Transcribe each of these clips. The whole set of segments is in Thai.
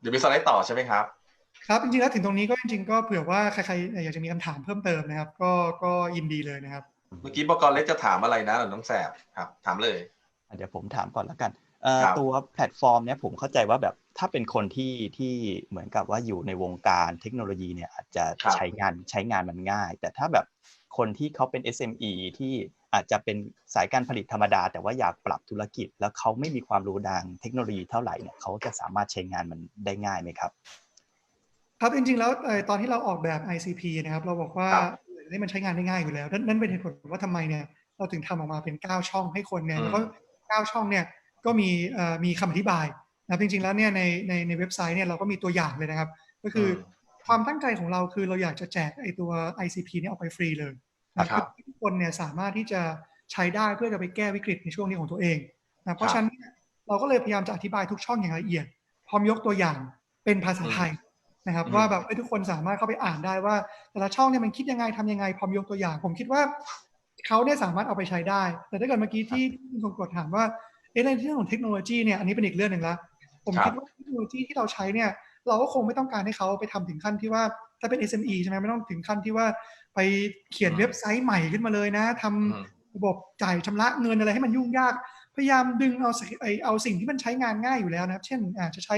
เดี๋ยวมีสไลด์ต่อใช่ไหมครับ ครับจริงๆแล้วถึงตรงนี้ก็จริงๆก็เผื่อว่าใครๆอยากจะมีคำถามเพิ่มเติมนะครับ ก็ก็ยินดีเลยนะครับ เมื่อกี้บกรเล็กจะถามอะไรนะน้องแสบครับ ถามเลยอะเดี๋ยวผมถามก่อนแล้วกันเอ่อครับตัวแพลตฟอร์มเนี้ยผมเข้าใจว่าแบบถ้าเป็นคนที่ที่เหมือนกับว่าอยู่ในวงการเทคโนโลยีเนี่ยอาจจะครับใช้งานใช้งานมันง่าย แต่ถ้าแบบคนที่เขาเป็น SME ที่ อาจจะเป็นสายการผลิตธรรมดา แต่ว่าอยากปรับธุรกิจ แล้วเขาไม่มีความรู้ทางเทคโนโลยีเท่าไหร่เนี่ยเขาจะสามารถใช้งานมันได้ง่ายไหมครับ ครับจริงๆแล้วเอ่อตอนที่เราออกแบบ ICP นะครับ เราบอกว่าครับให้มันใช้งานได้ง่ายอยู่แล้ว นั่นนั่นเป็นเหตุผลว่าทำไมเนี่ยเราถึงทำออกมาเป็น 9 ช่องให้คนเนี่ยอืมแล้วก็9ช่องเนี่ยก็มีเอ่อมีคำอธิบายนะครับจริงๆแล้วเนี่ยในในในเว็บไซต์เนี่ยเราก็มีตัวอย่างเลยนะครับ ก็คืออความตั้งใจของเราคือเราอยากจะแจกไอตัว ICP เนี่ยออกไปฟรีเลย นะครับเพื่อให้ทุกคนเนี่ยสามารถที่จะใช้ได้เพื่อจะไปแก้วิกฤตในช่วงนี้ของตัวเองนะเพราะฉะนั้นเนี่ยเราก็เลยพยายามจะอธิบายทุกช่องอย่างละเอียด พร้อมยกตัวอย่างเป็นภาษาไทยนะครับอืมว่าแบบให้ทุกคนสามารถเข้าไปอ่านได้ว่า แต่ละช่องเนี่ยมันคิดยังไงทำยังไง พร้อมยกตัวอย่าง ผมคิดว่าเขาเนี่ยสามารถเอาไปใช้ได้ แต่ถ้าเกิดเมื่อกี้ที่คุณทรงกรดถามว่าเอ๊ะในเรื่องของเทคโนโลยีเนี่ยอันนี้เป็นอีกเรื่องหนึ่งละผมครับคิดว่าเทคโนโลยีที่เราใช้เนี่ยเราก็คงไม่ต้องการให้เขาไปทำถึงขั้นที่ว่าถ้าเป็น SME ใช่ไหมไม่ต้องถึงขั้นที่ว่า ไปเขียนอืมเว็บไซต์ใหม่ขึ้นมาเลยนะทำอืมระบบจ่ายชำระเงินอะไรให้มันยุ่งยาก พยายามดึงเอาสิไอเอาสิ่งที่มันใช้งานง่ายอยู่แล้วนะครับ เช่นอาจจะใช้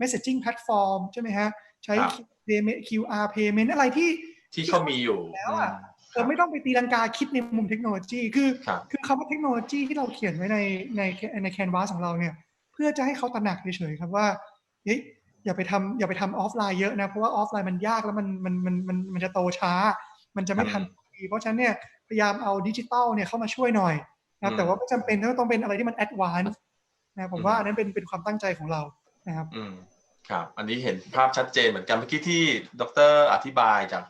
messaging platform ใช่ไหมฮะ ใช้ครับ payment QR payment อะไรที่ที่เขามีอยู่แล้วอะมเราไม่ต้องไปตีลังกาคิดในมุมเทคโนโลยีคือครับคือคำว่าเทคโนโลยีที่เราเขียนไว้ในในในแคนวาสของเราเนี่ย เพื่อจะให้เขาตระหนักเฉยๆครับว่าเฮ้ยอย่าไปทำอย่าไปทำออฟไลน์เยอะนะ เพราะว่าออฟไลน์มันยากแล้วมันมันมันมันมันจะโตช้า มันจะไม่ทันทีเพราะฉะนั้นเนี่ยพยายามเอาดิจิตอลเนี่ยเข้ามาช่วยหน่อยนะครับอืมแต่ว่าไม่จำเป็นต้องเป็นอะไรที่มันแอดวานซ์นะผมอืมว่าอันนั้นเป็นเป็นความตั้งใจของเรานะครับอืมครับ อันนี้เห็นภาพชัดเจนเหมือนกันเมื่อกี้ที่ดรอธิบายจาก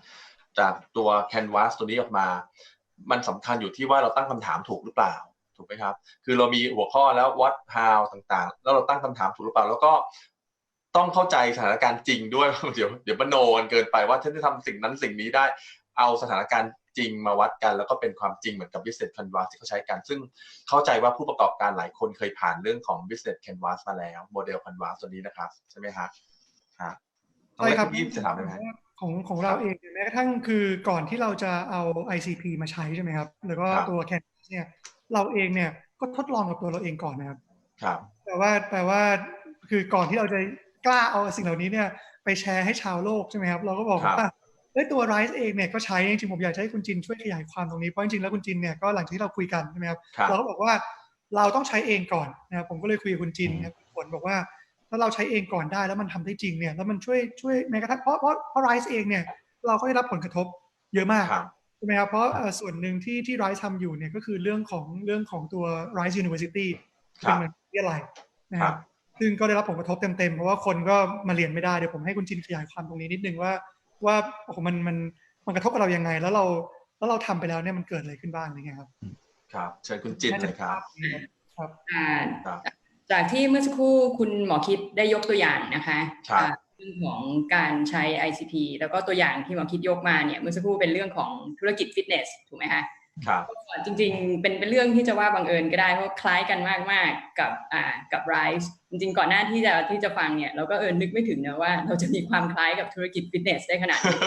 จากตัว Canvas ตัวนี้ออกมา มันสำคัญอยู่ที่ว่าเราตั้งคำถามถูกหรือเปล่าถูกไหมครับ คือเรามีหัวข้อแล้ว what how ต่างๆ แล้วเราตั้งคำถามถูกหรือเปล่า แล้วก็ต้องเข้าใจสถานการณ์จริงด้วย เดี๋ยวเดี๋ยวมโนกันเกินไปว่าฉันจะทำสิ่งนั้นสิ่งนี้ได้ เอาสถานการณ์จริงมาวัดกัน แล้วก็เป็นความจริงเหมือนกับ business canvas ที่เขาใช้กัน ซึ่งเข้าใจว่าผู้ประกอบการหลายคนเคยผ่านเรื่องของ business canvas มาแล้วโมเดล canvas ตัวนี้นะครับ ใช่ไหมฮะฮะน้องใช่เล็กครับพี่จะถามได้ไหมของของเราเองเนี่ยแม้กระทั่งคือก่อนที่เราจะเอา ICP มาใช้ใช่ไหมครับ แล้วก็ครับตัว Canvas เนี่ยเราเองเนี่ยก็ทดลองกับตัวเราเองก่อนนะครับครับแปลว่าแปลว่าคือก่อนที่เราจะกล้าเอาสิ่งเหล่านี้เนี่ยไปแชร์ให้ชาวโลกใช่ไหมครับ เราก็บอกครับว่าเอ้ยตัว Rise เองเนี่ยก็ใช้จริงๆผมอยากจะให้คุณจินช่วยขยายความตรงนี้เพราะจริงๆแล้วคุณจินเนี่ยก็หลังจากที่เราคุยกันใช่ไหมครับครับเราก็บอกว่าเราต้องใช้เองก่อนนะครับผมก็เลยคุยกับคุณจินนะครับผลบอกว่าถ้าเราใช้เองก่อนได้แล้วมันทำได้จริงเนี่ยแล้วมันช่วยช่วยแม้กระทั่งเพราะเพราะเพราะ Rise เองเนี่ยเราก็ได้รับผลกระทบเยอะมากครับใช่ไหมครับเพราะเอ่อส่วนหนึ่งที่ที่ Rise ทำอยู่เนี่ยก็คือเรื่องของเรื่องของตัว Rise University ครับเป็นวิทยาลัยนะครับซึ่งก็ได้รับผลกระทบเต็มๆ เพราะว่าคนก็มาเรียนไม่ได้เดี๋ยวผมให้คุณจินขยายความตรงนี้นิดนึงว่า ว่าโอ้โหมันมันมันกระทบกับเรายังไง แล้วเราแล้วเราทำไปแล้วเนี่ยมันเกิดอะไรขึ้นบ้างอะไรเงี้ยครับ ครับเชิญคุณจินเลยครับครับอ่าครับจากที่เมื่อสักครู่คุณหมอคิดได้ยกตัวอย่างนะคะครับอ่าเรื่องของการใช้ ICP แล้วก็ตัวอย่างที่หมอคิดยกมาเนี่ยเมื่อสักครู่เป็นเรื่องของธุรกิจฟิตเนสถูกไหมคะ ครับจริงๆ เป็นเป็นเรื่องที่จะว่าบังเอิญก็ได้เพราะคล้ายกันมากๆกับอ่ากับ Rise จริงๆ ก่อนหน้าที่จะที่จะฟังเนี่ยเราก็เออนึกไม่ถึงนะว่าเราจะมีความคล้ายกับธุรกิจฟิตเนสได้ขนาดนี้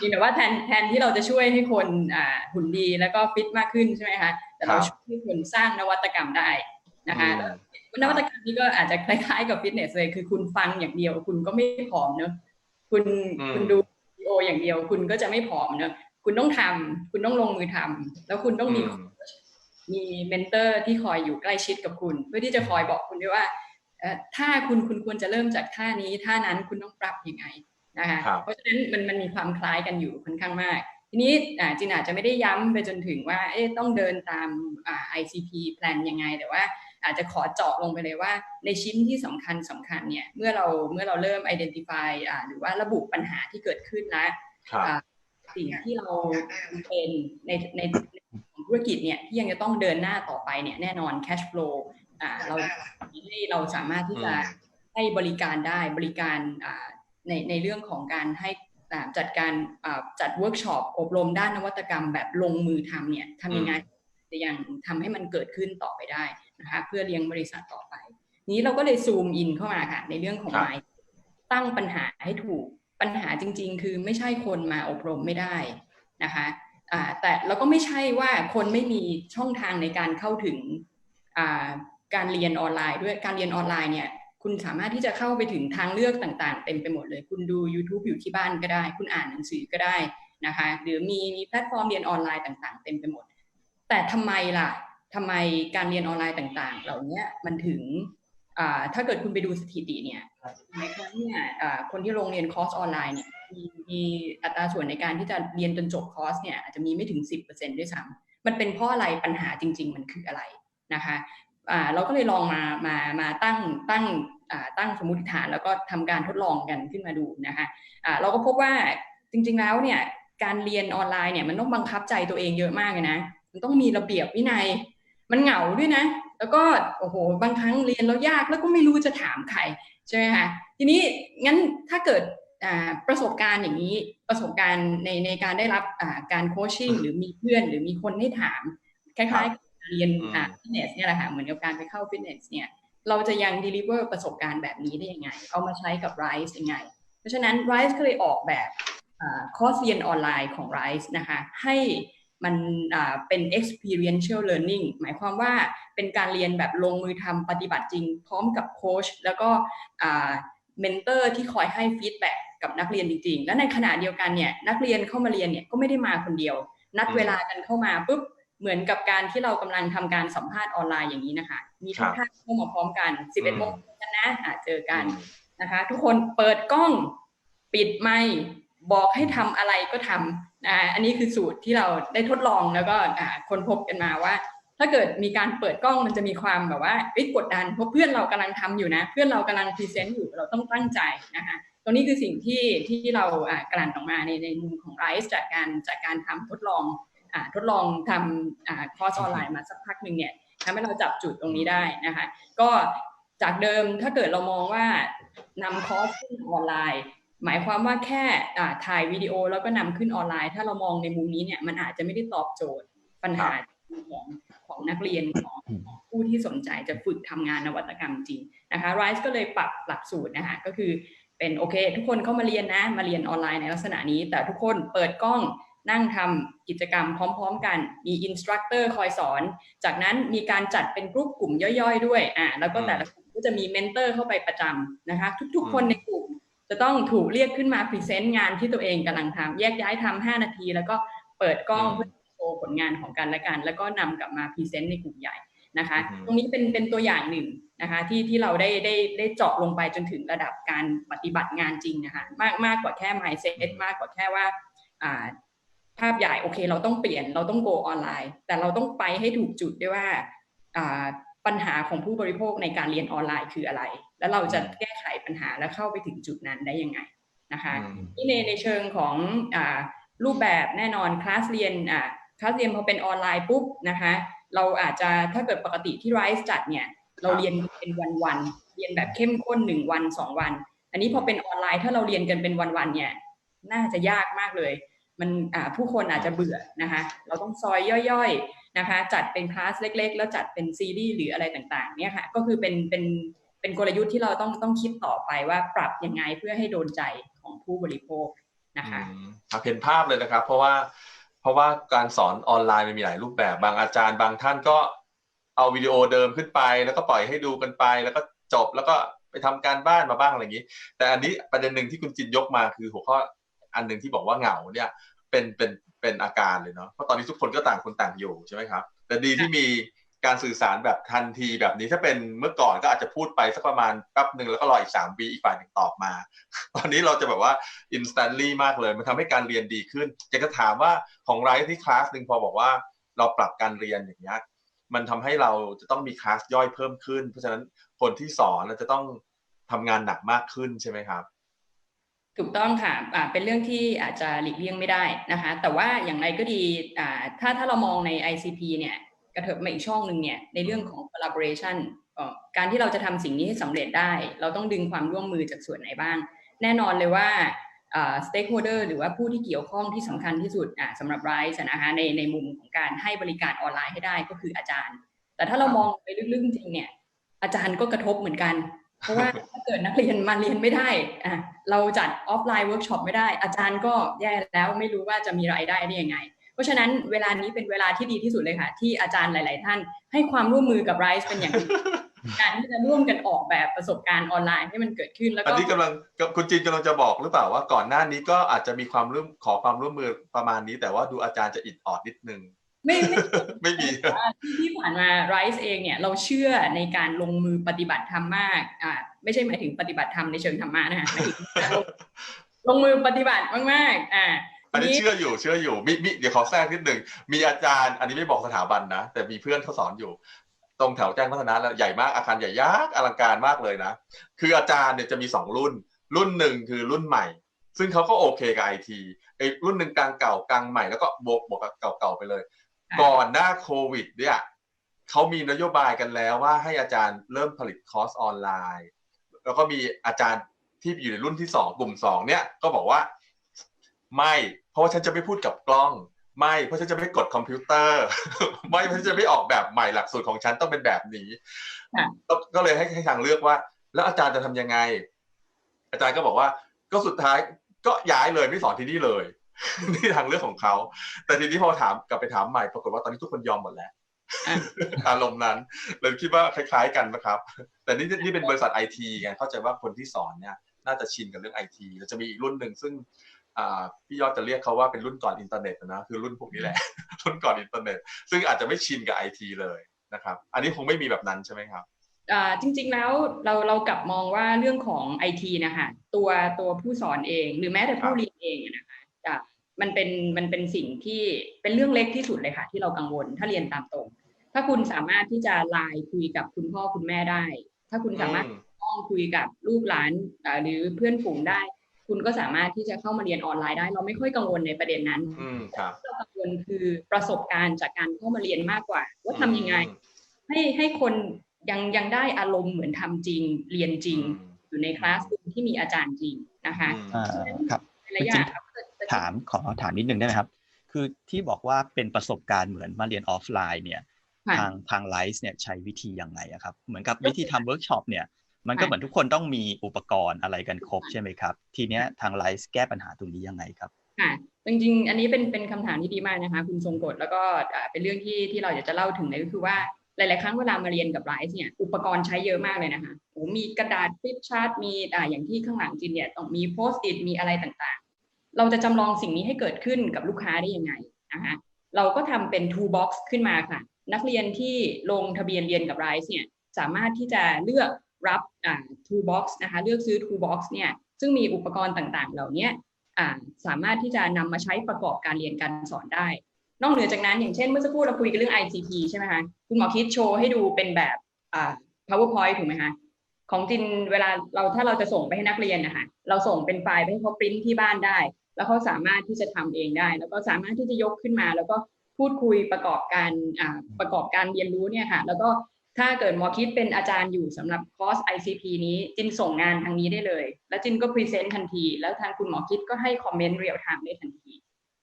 จริงแต่ว่าแทนแทนที่เราจะช่วยให้คนอ่าหุ่นดีแล้วก็ฟิตมากขึ้นใช่ไหมคะแต่เราครับช่วยให้คนสร้างนวัตกรรมได้นะคะอืมนวัตกรรมนี้ก็อาจจะคล้ายๆกับฟิตเนสเลยคือคุณฟังอย่างเดียว คุณก็ไม่ผอมเนอะคุณอืมคุณดูวิดีโออย่างเดียวคุณก็จะไม่ผอมเนอะ คุณต้องทำคุณต้องลงมือทำแล้วคุณต้องมีอืมมีเมนเตอร์ที่คอยอยู่ใกล้ชิดกับคุณ เพื่อที่จะคอยบอกคุณด้วยว่าเอ่อถ้าคุณคุณควรจะเริ่มจากท่านี้ท่านั้นคุณต้องปรับยังไงนะคะครับเพราะฉะนั้นมันมันมีความคล้ายกันอยู่ค่อนข้างมาก ทีนี้อ่าจินอาจจะไม่ได้ย้ำไปจนถึงว่าเอ๊ะต้องเดินตามอ่า ICP แพลนยังไง แต่ว่าอาจจะขอเจาะลงไปเลยว่า ในชิ้นที่สำคัญสำคัญเนี่ยเมื่อเราเมื่อเราเริ่ม identify อ่าหรือว่าระบุปัญหาที่เกิดขึ้นแล้วครับอ่า สิ่งที่เราเป็นในในในของธุรกิจเนี่ยที่ยังจะต้องเดินหน้าต่อไปเนี่ยแน่นอน cash flow อ่าเราให้เราสามารถที่จะอืมให้บริการได้บริการอ่าในในเรื่องของการให้อ่าจัดการอ่าจัดเวิร์กช็อปอบรมด้านนวัตกรรมแบบลงมือทำเนี่ยทำยังไงจะยังทำให้มันเกิดขึ้นต่อไปได้นะคะเพื่อเลี้ยงบริษัทต่อไป นี้เราก็เลยซูมอินเข้ามาค่ะในเรื่องของครับไมตั้งปัญหาให้ถูก ปัญหาจริง ๆ คือไม่ใช่คนมาอบรมไม่ได้นะคะแต่แล้วก็ไม่ใช่ว่าคนไม่มีช่องทางในการเข้าถึงการเรียนออนไลน์ด้วยการเรียนออนไลน์เนี่ยคุณสามารถที่จะเข้าไปถึงทางเลือกต่างๆ เต็มไปหมดเลย คุณดู YouTube อยู่ที่บ้านก็ได้ คุณอ่านหนังสือก็ได้นะคะหรือมีมีแพลตฟอร์มเรียนออนไลน์ต่างๆ เต็มไปหมด แต่ทำไมล่ะทำไมการเรียนออนไลน์ต่างๆ เหล่านี้มันถึง ถ้าเกิดคุณไปดูสถิติเนี่ยในครั้งเนี่ยคนที่ลงเรียนคอร์สออนไลน์เนี่ยมีมีอัตราส่วนในการที่จะเรียนจนจบคอร์สเนี่ยอาจจะมีไม่ถึง 10%ด้วยซ้ำมันเป็นเพราะอะไรปัญหาจริง ๆ มันคืออะไรนะคะเราก็เลยลองมามามาตั้งตั้งตั้งสมมติฐานแล้วก็ทำการทดลองกันขึ้นมาดูนะคะอ่าเราก็พบว่าจริง ๆแล้วเนี่ยการเรียนออนไลน์เนี่ยมันต้องบังคับใจตัวเองเยอะมากเลยนะมันต้องมีระเบียบวินัย มันเหงาด้วยนะ แล้วก็โอ้โหบางครั้งเรียนแล้วยากแล้วก็ไม่รู้จะถามใครใช่ไหมคะทีนี้งั้นถ้าเกิดอ่าประสบการณ์อย่างนี้ประสบการณ์ในในการได้รับอ่าการโคชชิ่งหรือมีเพื่อนหรือมีคนให้ถาม คล้ายๆกับการเรียนอ่าฟิตเนสเนี่ยแหละค่ะเหมือนกับการไปเข้าฟิตเนสเนี่ยเราจะยัง deliver ประสบการณ์แบบนี้ได้ยังไง เอามาใช้กับ Rise ยังไง เพราะฉะนั้น Rise ก็เลยออกแบบคอร์สเรียนออนไลน์ของ Rise นะคะให้ มันเป็น experiential learning หมายความว่าเป็นการเรียนแบบลงมือทำปฏิบัติจริง พร้อมกับโค้ชแล้วก็เมนเตอร์ที่คอยให้ฟีดแบ็กกับนักเรียนจริง ๆ และในขณะเดียวกันเนี่ยนักเรียนเข้ามาเรียนเนี่ยก็ไม่ได้มาคนเดียว นัดเวลากันเข้ามาปุ๊บเหมือนกับการที่เรากำลังทำการสัมภาษณ์ออนไลน์อย่างนี้นะคะ มีทุกท่านเข้ามาพร้อมกัน 11โมงกันนะเจอกันนะคะ ทุกคนเปิดกล้อง ปิดไมค์บอกให้ทำอะไรก็ทำ อ่าอันนี้คือสูตรที่เราได้ทดลองแล้วก็คนพบกันมาว่า ถ้าเกิดมีการเปิดกล้องมันจะมีความแบบว่าอกดดันเพราะเพื่อนเรากำลังทำอยู่นะ เพื่อนเรากำลังพรีเซนต์อยู่เราต้องตั้งใจนะคะตรงนี้คือสิ่งที่ที่เราอ่ากลั่นออกมาในในมุมของไรซ์จากการจากการทำทดลองอ่าทดลองทำอ่าคอร์สออนไลน์มาสักพักหนึ่งเนี่ยทำให้เราจับจุดตรงนี้ได้นะคะก็จากเดิมถ้าเกิดเรามองว่านำคอร์สขึ้นออนไลน์ หมายความว่าแค่ถ่ายวิดีโอแล้วก็นำขึ้นออนไลน์ ถ้าเรามองในมุมนี้เนี่ยมันอาจจะไม่ได้ตอบโจทย์ปัญหาของของนักเรียนของผู้ที่สนใจจะฝึกทำงานนวัตกรรมจริงนะคะ Rise ก็เลยปรับหลักสูตรนะคะก็คือเป็นโอเค ทุกคนเข้ามาเรียนนะ มาเรียนออนไลน์ในลักษณะนี้ แต่ทุกคนเปิดกล้องนั่งทำกิจกรรมพร้อม ๆ กันมีอินสตรัคเตอร์คอยสอน จากนั้นมีการจัดเป็นกลุ่มกลุ่มย่อยๆ ด้วยอ่าแล้วก็แต่ละกลุ่มก็จะมีเมนเตอร์เข้าไปประจำนะคะ ทุกๆ คนในกลุ่ม จะต้องถูกเรียกขึ้นมาพรีเซนต์งานที่ตัวเองกำลังทำแยกย้ายทำห้านาที แล้วก็เปิดกล้องเพื่อโชว์ผลงานของกันและกัน แล้วก็นำกลับมาพรีเซนต์ในกลุ่มใหญ่นะคะ ตรงนี้เป็นเป็นตัวอย่างหนึ่งนะคะที่ที่เราได้ได้ได้เจาะลงไปจนถึงระดับการปฏิบัติงานจริงนะคะมากมากกว่าแค่ mindset มากกว่าแค่ว่าอ่าภาพใหญ่โอเค เราต้องเปลี่ยนเราต้องโกออนไลน์ แต่เราต้องไปให้ถูกจุดด้วยว่าอ่าปัญหาของผู้บริโภคในการเรียนออนไลน์คืออะไร แล้วเราจะแก้ไขปัญหาและเข้าไปถึงจุดนั้นได้ยังไงนะคะที่ในในเชิงของอรูปแบบแน่นอนคลาสเรียนคลาสเรียนพอเป็นออนไลน์ปุ๊บนะคะเราอาจจะถ้าเกิดปกติที่ไรซ์จัดเนี่ยเราเรียนเป็นวันๆเรียนแบบเข้มข้นหนึ่งวันสองวัน อันนี้พอเป็นออนไลน์ถ้าเราเรียนกันเป็นวันๆเนี่ยน่าจะยากมากเลย มันผู้คนอาจจะเบื่อนะคะ เราต้องซอยย่อยๆนะคะ จัดเป็นคลาสเล็ก ๆ แล้วจัดเป็นซีรีส์หรืออะไรต่างๆเนี่ยค่ะก็คือเป็นเป็น เป็นกลยุทธ์ที่เราต้องต้องคิดต่อไปว่าปรับยังไงเพื่อให้โดนใจของผู้บริโภคนะคะเห็นภาพเลยนะครับ เพราะว่าเพราะว่าการสอนออนไลน์มันมีหลายรูปแบบ บางอาจารย์บางท่านก็เอาวิดีโอเดิมขึ้นไป แล้วก็ปล่อยให้ดูกันไป แล้วก็จบแล้วก็ไปทำการบ้านมาบ้างอะไรอย่างนี้ แต่อันนี้ประเด็นหนึ่งที่คุณจินยกมาคือหัวข้ออันหนึ่งที่บอกว่าเหงาเนี่ยเป็นเป็นเป็นอาการเลยเนาะเพราะตอนนี้ทุกคนก็ต่างคนต่างอยู่ใช่ไหมครับ แต่ดีที่มี การสื่อสารแบบทันทีแบบนี้ถ้าเป็นเมื่อก่อนก็อาจจะพูดไปสักประมาณแป๊บหนึ่งแล้วก็รออีกสามวีอีกฝ่ายหนึ่งตอบมา ตอนนี้เราจะแบบว่า instantly มากเลย มันทำให้การเรียนดีขึ้น อยากจะถามว่าของไรที่คลาสหนึ่งพอบอกว่าเราปรับการเรียนอย่างนี้มันทำให้เราจะต้องมีคลาสย่อยเพิ่มขึ้น เพราะฉะนั้นคนที่สอนเราจะต้องทำงานหนักมากขึ้นใช่ไหมครับถูกต้องค่ะอ่าเป็นเรื่องที่อาจจะหลีกเลี่ยงไม่ได้นะคะ แต่ว่าอย่างไรก็ดีถ้าถ้าเรามองใน ICP เนี่ย กระเถิบมาอีกช่องหนึ่งเนี่ยในเรื่องของ collaboration การที่เราจะทำสิ่งนี้ให้สำเร็จได้ เราต้องดึงความร่วมมือจากส่วนไหนบ้าง แน่นอนเลยว่า stakeholder หรือว่าผู้ที่เกี่ยวข้องที่สำคัญที่สุดสำหรับ Rise นะคะในในมุมของการให้บริการออนไลน์ให้ได้ก็คืออาจารย์ แต่ถ้าเรามองไปลึกๆจริงเนี่ยอาจารย์ก็กระทบเหมือนกัน เพราะว่าถ้าเกิดนักเรียนมาเรียนไม่ได้อะเราจัดออฟไลน์เวิร์กช็อปไม่ได้ อาจารย์ก็แย่แล้วไม่รู้ว่าจะมีรายได้ได้ยังไง เพราะฉะนั้นเวลานี้เป็นเวลาที่ดีที่สุดเลยค่ะ ที่อาจารย์หลาย ๆ ท่าน ให้ความร่วมมือกับ Rise เป็นอย่างดีการที่จะร่วมกันออกแบบประสบการณ์ออนไลน์ให้มันเกิดขึ้นแล้วอันก็นี้กำลังคุณจีนกำลังจะบอกหรือเปล่าว่าก่อนหน้านี้ก็อาจจะมีความร่วมขอความร่วมมือประมาณนี้ แต่ว่าดูอาจารย์จะอิดออดนิดนึงไม่ไม่ไม่มีที่ที่ผ่านมา Rise เองเนี่ยเราเชื่อในการลงมือปฏิบัติธรรมมากอ่าไม่ใช่หมายถึงปฏิบัติธรรมในเชิงธรรมะนะคะหมายถึงการลงลงมือปฏิบัติมากๆอ่า อันนี้ทีเชื่ออยู่เชื่ออยู่มีมีเดี๋ยวขอแทรกนิดหนึ่งมีอาจารย์ อันนี้ไม่บอกสถาบันนะ แต่มีเพื่อนเขาสอนอยู่ ตรงแถวแจ้งพัฒนาแล้วใหญ่มากอาคารใหญ่ยักษ์อลังการมากเลยนะ คืออาจารย์เนี่ยจะมีสองรุ่น รุ่นหนึ่งคือรุ่นใหม่ ซึ่งเขาก็โอเคกับไอทีไอรุ่นหนึ่งกลางเก่ากลางใหม่แล้วก็บวกบวกกับเก่าๆไปเลย ก่อนหน้าโควิด เนี่ยเขามีนโยบายกันแล้วว่าให้อาจารย์เริ่มผลิตคอร์สออนไลน์ แล้วก็มีอาจารย์ที่อยู่ในรุ่นที่สองกลุ่มสองเนี่ยก็บอกว่า ไม่ เพราะว่าฉันจะไม่พูดกับกล้อง ไม่ เพราะฉันจะไม่กดคอมพิวเตอร์ ไม่ เพราะฉันจะไม่ออกแบบใหม่หลักสูตรของฉันต้องเป็นแบบนี้ค่ะก็ก็เลยให้ให้ทางเลือกว่า แล้วอาจารย์จะทำยังไง อาจารย์ก็บอกว่า ก็สุดท้ายก็ย้ายเลยไม่สอนที่นี่เลยนี่ทางเลือกของเขา แต่ทีนี้พอถามกลับไปถามใหม่ปรากฏว่าตอนนี้ทุกคนยอมหมดแล้วอะอารมณ์นั้นเลยคิดว่าคล้าย ๆ กันนะครับ แต่นี่นี่เป็นบริษัทไอทีไงเข้าใจว่าคนที่สอนเนี่ยน่าจะชินกับเรื่องไอทีแล้วจะมีอีกรุ่นหนึ่งซึ่งอ่า พี่ยอดจะเรียกเขาว่าเป็นรุ่นก่อนอินเทอร์เน็ตนะคือรุ่นพวกนี้แหละ รุ่นก่อนอินเทอร์เน็ต ซึ่งอาจจะไม่ชินกับไอทีเลยนะครับ อันนี้คงไม่มีแบบนั้นใช่ไหมครับอ่าจริงๆแล้วเราเรากลับมองว่าเรื่องของไอทีนะคะตัวตัวผู้สอนเอง หรือแม้แต่ผู้เรียนเองอะนะคะจะมันเป็นมันเป็นสิ่งที่เป็นเรื่องเล็กที่สุดเลยค่ะ ที่เรากังวลถ้าเรียนตามตรง ถ้าคุณสามารถที่จะไลน์คุยกับคุณพ่อคุณแม่ได้ ถ้าคุณสามารถอืมห้องคุยกับลูกหลานอ่าหรือเพื่อนฝูงได้ คุณก็สามารถที่จะเข้ามาเรียนออนไลน์ได้ เราไม่ค่อยกังวลในประเด็นนั้นอืมครับที่เรากังวลคือประสบการณ์จากการเข้ามาเรียนมากกว่า ว่าทำยังไง ให้ให้คนยังยังได้อารมณ์เหมือนทำจริง เรียนจริง อยู่ในคลาสรูมที่มีอาจารย์จริงนะคะอืมอ่าครับหลายๆอย่างครับถามขอถามนิดนึงได้ไหมครับ คือที่บอกว่าเป็นประสบการณ์เหมือนมาเรียนออฟไลน์เนี่ยค่ะทางทางไลฟ์เนี่ยใช้วิธียังไงอะครับ เหมือนกับวิธีทำเวิร์กช็อปเนี่ย มันก็เหมือนทุกคนต้องมีอุปกรณ์อะไรกันครบใช่ไหมครับ ทีเนี้ยทางไลฟ์แก้ปัญหาตรงนี้ยังไงครับค่ะจริงๆ อันนี้เป็นเป็นคำถามที่ดีมากนะคะ คุณทรงกฎแล้วก็อ่าเป็นเรื่องที่ที่เราอยากจะเล่าถึงเลยก็คือว่าหลาย ๆ ครั้งเวลามาเรียนกับไลฟ์เนี่ยอุปกรณ์ใช้เยอะมากเลยนะคะโอ้มีกระดาษฟลิปชาร์ตมีอ่าอย่างที่ข้างหลังจินเนี่ยต้องมีโพสต์อิทมีอะไรต่างๆ เราจะจำลองสิ่งนี้ให้เกิดขึ้นกับลูกค้าได้ยังไงนะคะเราก็ทำเป็น two box ขึ้นมาค่ะ นักเรียนที่ลงทะเบียนเรียนกับ Rise เนี่ยสามารถที่จะเลือก รับอ่า two box นะคะเลือกซื้อ two box เนี่ยซึ่งมีอุปกรณ์ต่างๆ เหล่านี้อ่าสามารถที่จะนำมาใช้ประกอบการเรียนการสอนได้ นอกเหนือจากนั้นอย่างเช่นเมื่อสักครู่เราคุยกันเรื่อง ICT ใช่ไหมคะคุณหมอคิดโชว์ให้ดูเป็นแบบ powerpoint ถูกไหมคะของจินเวลาเราถ้าเราจะส่งไปให้นักเรียนนะคะเราส่งเป็นไฟล์ไปให้เขาปริ้นที่บ้านได้ แล้วเขาสามารถที่จะทำเองได้ แล้วก็สามารถที่จะยกขึ้นมา แล้วก็พูดคุยประกอบการประกอบการเรียนรู้เนี่ยค่ะ แล้วก็ ถ้าเกิดหมอคิดเป็นอาจารย์อยู่สำหรับคอร์ส ICP นี้จินส่งงานทางนี้ได้เลย แล้วจินก็พรีเซนต์ทันที แล้วทางคุณหมอคิดก็ให้คอมเมนต์เรียลไทม์ได้ทันที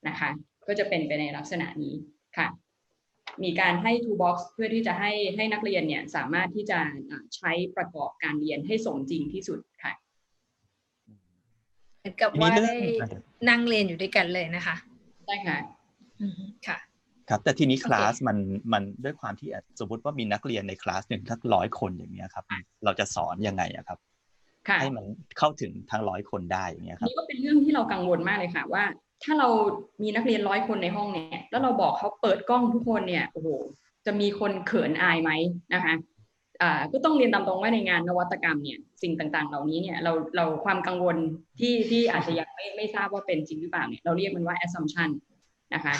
นะคะ ก็จะเป็นไปในลักษณะนี้ค่ะ มีการให้ toolbox เพื่อที่จะให้ให้นักเรียนเนี่ยสามารถที่จะอ่าใช้ประกอบการเรียนให้สมจริงที่สุดค่ะเหมือนกับทีนี้ว่าเรื่องได้นั่งเรียนอยู่ด้วยกันเลยนะคะ ได้ค่ะอืมค่ะ ครับแต่ทีนี้โอเคคลาสมันมันด้วยความที่สมมติว่ามีนักเรียนในคลาสหนึ่งทักร้อยคนอย่างเงี้ยครับ เราจะสอนยังไงอะครับค่ะให้มันเข้าถึงทั้งร้อยคนได้อย่างเงี้ยครับนี่ก็เป็นเรื่องที่เรากังวลมากเลยค่ะว่า ถ้าเรามีนักเรียนร้อยคนในห้องเนี่ยแล้วเราบอกเขาเปิดกล้องทุกคนเนี่ยโอ้โหจะมีคนเขินอายไหมนะคะอ่าก็ต้องเรียนตามตรงว่าในงานนวัตกรรมเนี่ยสิ่งต่างๆ เหล่านี้เนี่ยเราเราความกังวลที่ที่อาจจะยังไม่ไม่ทราบว่าเป็นจริงหรือเปล่าเนี่ยเราเรียกมันว่า assumption นะคะ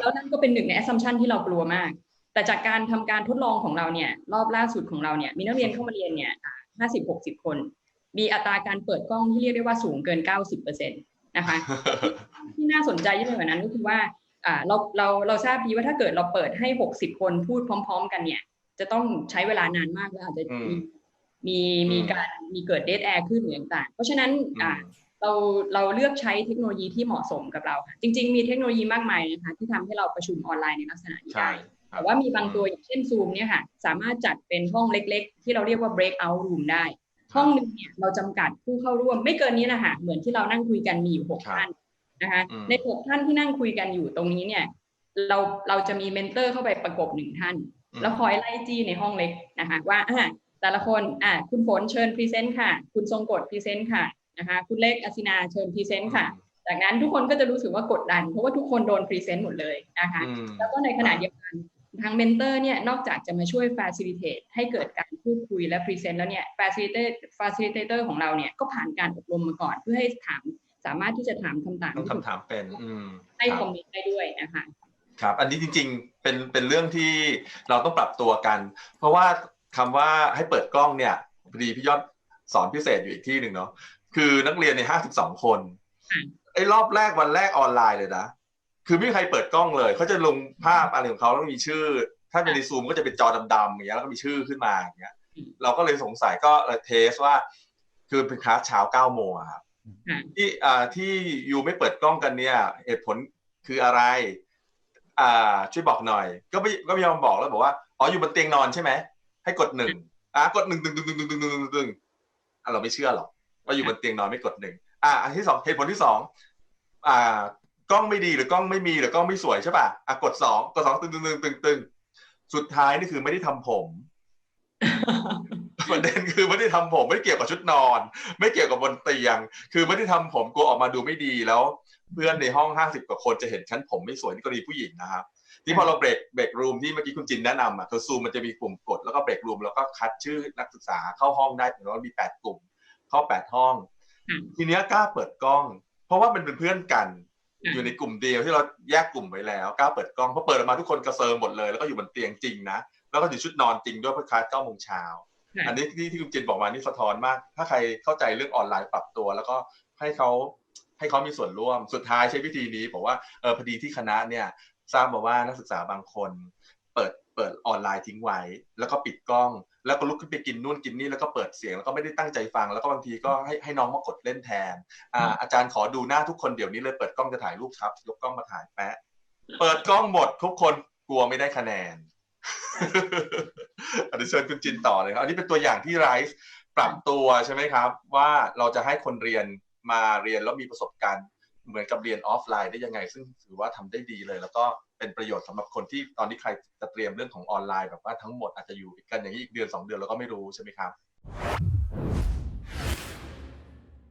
แล้วนั่นก็เป็นหนึ่งใน assumption ที่เรากลัวมาก แต่จากการทำการทดลองของเราเนี่ยรอบล่าสุดของเราเนี่ยมีนักเรียนเข้ามาเรียนเนี่ยห้าสิบหกสิบคน มีอัตราการเปิดกล้องที่เรียกได้ว่าสูงเกิน90%นะคะที่น่าสนใจยิ่งไปกว่านั้นก็คือว่าอ่าเราเราเราทราบดีว่าถ้าเกิดเราเปิดให้60คนพูดพร้อม ๆ กันเนี่ย จะต้องใช้เวลานานมากแล้วอาจจะอืมมีมีมีอืมการมีเกิดเด a แอร์ขึ้นหรือต่างๆเพราะฉะนั้นอ่า เราเราเลือกใช้เทคโนโลยีที่เหมาะสมกับเราค่ะจริง ๆ มีเทคโนโลยีมากมายนะคะที่ทำให้เราประชุมออนไลน์ในลักษณะนี้ใช่ได้ครับแต่ว่ามีบางตัวอย่างเช่น Zoom เนี่ยค่ะสามารถจัดเป็นห้องเล็ก ๆ ที่เราเรียกว่า breakout room ได้ ห้องหนึ่งเนี่ยเราจำกัดผู้เข้าร่วมไม่เกินนี้นะคะเหมือนที่เรานั่งคุยกันมีอยู่หกครับท่านนะคะอืมในหกท่านที่นั่งคุยกันอยู่ตรงนี้เนี่ยเราเราจะมีเมนเตอร์เข้าไปประกบหนึ่งท่าน แล้วคอยไล่จี้ในห้องเล็กนะคะว่าอ่าแต่ละคนอ่าคุณฝนเชิญพรีเซนต์ค่ะ คุณทรงกฎพรีเซนต์ค่ะ นะคะคุณเล็กอศินาเชิญพรีเซนต์ค่ะ จากนั้นทุกคนก็จะรู้สึกว่ากดดัน เพราะว่าทุกคนโดนพรีเซนต์หมดเลยนะคะอืมแล้วก็ในขณะเดียวกันทางเมนเตอร์เนี่ยนอกจากจะมาช่วย facilitate ให้เกิดการพูดคุยและ present แล้วเนี่ย facilitator facilitator ของเราเนี่ยก็ผ่านการอบรมมาก่อน เพื่อให้ถามสามารถที่จะถามคำถามต้องคำถามเป็นอืมให้คครัอบมเมนต์ได้ด้วยนะคะครับ อันนี้จริงๆ เป็น เป็นเรื่องที่เราต้องปรับตัวกัน เพราะว่าคำว่าให้เปิดกล้องเนี่ยพอดีพี่ยอดสอนพิเศษอยู่อีกที่หนึ่งเนาะ คือนักเรียนในห้าสิบสองคนไอ้รอบแรกวันแรกออนไลน์เลยนะ คือไม่มีใครเปิดกล้องเลยเขาจะลงภาพอะไรของเขาแล้วมีชื่อ ถ้าเป็นในซูมก็จะเป็นจอดำๆอย่างเงี้ยแล้วก็มีชื่อขึ้นมาอย่างเงี้ย เราก็เลยสงสัยก็เลยเทสว่า คือเป็นคลาสเช้าเก้าโมงครับที่อ่าที่ยูไม่เปิดกล้องกันเนี่ยเหตุผลคืออะไร อ่าช่วยบอกหน่อย ก็ไม่ก็ไม่ยอมบอกแล้วบอกว่าอ๋ออยู่บนเตียงนอนใช่ไหมให้กดหนึ่งอ่ากดหนึ่งหนึ่งหนึ่งหนึ่งหนึ่งหนึ่งเราไม่เชื่อหรอก ว่าอยู่บนเตียงนอนไม่กดหนึ่งอ่าอันที่สองเหตุผลที่สองอ่ากล้องไม่ดีหรือกล้องไม่มีหรือกล้องไม่สวยใช่ป่ะอะกดสองกดสองตึงตึงตึงตึงตึงสุดท้ายนี่คือไม่ได้ทำผมประเด็นคือไม่ได้ทำผมไม่ได้เกี่ยวกับชุดนอน ไม่เกี่ยวกับบนเตียง คือไม่ได้ทำผมกลัวออกมาดูไม่ดีแล้ว เพื่อนในห้องห้าสิบกว่าคนจะเห็นชั้นผมไม่สวยนี่กรณีผู้หญิงนะครับที่พอเราเบรกเบรกรูมที่เมื่อกี้คุณจินแนะนำอะคือซูมมันจะมีปุ่มกดแล้วก็เบรกรูมแล้วก็คัดชื่อนักศึกษาเข้าห้องได้ถึงว่ามีแปดกลุ่ม เข้าแปดห้องอืมทีเนี้ยกล้าเปิดกล้อง เพราะว่ามันเป็นเพื่อนกันอืมอยู่ในกลุ่มเดียวที่เราแยกกลุ่มไว้แล้วกล้าเปิดกล้องเพราะเปิดออกมาทุกคนกระเซิงหมดเลย แล้วก็อยู่บนเตียงจริงนะแล้วก็อยู่ชุดนอนจริงด้วยเพราะคลาสเก้าโมงเช้าค่ะอันนี้ที่ที่คุณจินบอกมานี่สะท้อนมาก ถ้าใครเข้าใจเรื่องออนไลน์ปรับตัว แล้วก็ให้เขาให้เขามีส่วนร่วมสุดท้ายใช้วิธีนี้บอกว่าเออพอดีที่คณะเนี่ยทราบมาว่านักศึกษาบางคน เปิดเปิดออนไลน์ทิ้งไว้ แล้วก็ปิดกล้อง แล้วก็ลุกขึ้นไปกินนู่นกินนี่แล้วก็เปิดเสียงแล้วก็ไม่ได้ตั้งใจฟัง แล้วก็บางทีก็ให้ให้น้องมากดเล่นแทนอ่าอาจารย์ขอดูหน้าทุกคนเดี๋ยวนี้เลยเปิดกล้องจะถ่ายรูปครับ ยกกล้องมาถ่ายแปะเปิดกล้องหมดทุกคนกลัวไม่ได้คะแนนอันนี้เชิญคุณจินต่อเลยครับ อันนี้เป็นตัวอย่างที่ไรซ์ปรับตัวใช่ไหมครับ ว่าเราจะให้คนเรียนมาเรียนแล้วมีประสบการณ์ เหมือนกับเรียนออฟไลน์ได้ยังไง ซึ่งถือว่าทำได้ดีเลย แล้วก็ เป็นประโยชน์สำหรับคนที่ตอนนี้ใครจะเตรียมเรื่องของออนไลน์แบบว่าทั้งหมดอาจจะอยู่กันอย่างนี้อีกเดือนสองเดือนแล้วก็ไม่รู้ใช่ไหมครับ